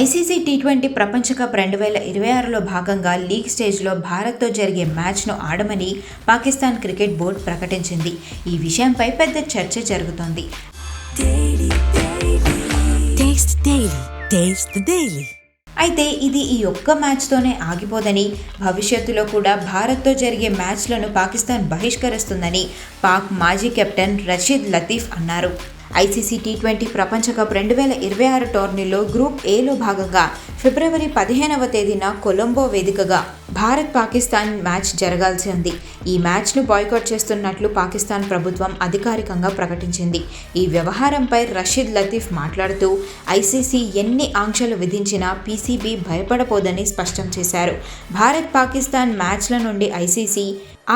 ICC T twenty ప్రపంచ cup రెండు వేల ఇరవై ఆరులో భాగంగా లీగ్ స్టేజ్లో భారత్తో జరిగే మ్యాచ్ను ఆడమని పాకిస్తాన్ క్రికెట్ బోర్డు ప్రకటించింది. ఈ విషయంపై పెద్ద చర్చ జరుగుతోంది. అయితే ఇది ఈ ఒక్క మ్యాచ్తోనే ఆగిపోదని భవిష్యత్తులో కూడా భారత్తో జరిగే మ్యాచ్లను పాకిస్తాన్ బహిష్కరిస్తుందని పాక్ మాజీ కెప్టెన్ రషీద్ లతీఫ్ అన్నారు. ఐసీసీ టీ ట్వంటీ ప్రపంచ కప్ రెండు వేల ఇరవై ఆరు టోర్నీలో గ్రూప్ ఏలో భాగంగా ఫిబ్రవరి పదిహేనవ తేదీన కొలంబో వేదికగా భారత్ పాకిస్తాన్ మ్యాచ్ జరగాల్సి ఉంది. ఈ మ్యాచ్ను బాయ్కాట్ చేస్తున్నట్లు పాకిస్తాన్ ప్రభుత్వం అధికారికంగా ప్రకటించింది. ఈ వ్యవహారంపై రషీద్ లతీఫ్ మాట్లాడుతూ ఐసీసీ ఎన్ని ఆంక్షలు విధించినా పీసీబీ భయపడపోదని స్పష్టం చేశారు. భారత్ పాకిస్తాన్ మ్యాచ్ల నుండి ఐసీసీ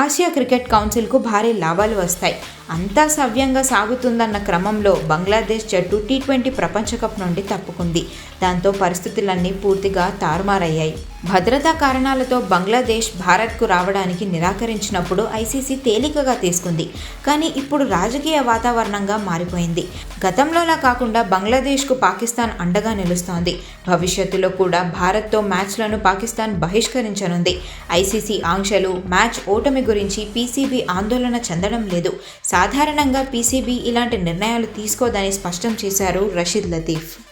ఆసియా క్రికెట్ కౌన్సిల్కు భారీ లాభాలు వస్తాయి. అంతా సవ్యంగా సాగుతుందన్న క్రమంలో బంగ్లాదేశ్ జట్టు టీ ట్వంటీ ప్రపంచ కప్ నుండి తప్పుకుంది. దాంతో పరిస్థితులన్నీ పూర్తిగా తారుమారయ్యాయి. భద్రతా కారణాలతో బంగ్లాదేశ్ భారత్కు రావడానికి నిరాకరించినప్పుడు ఐసీసీ తేలికగా తీసుకుంది. కానీ ఇప్పుడు రాజకీయ వాతావరణంగా మారిపోయింది. గతంలోలా కాకుండా బంగ్లాదేశ్కు పాకిస్తాన్ అండగా నిలుస్తోంది. భవిష్యత్తులో కూడా భారత్తో మ్యాచ్లను పాకిస్తాన్ బహిష్కరించనుంది. ఐసీసీ ఆంక్షలు మ్యాచ్ ఓటమి గురించి పీసీబీ ఆందోళన చెందడం లేదు. సాధారణంగా పీసీబీ ఇలాంటి నిర్ణయాలు తీసుకోదని స్పష్టం చేశారు రషీద్ లతీఫ్.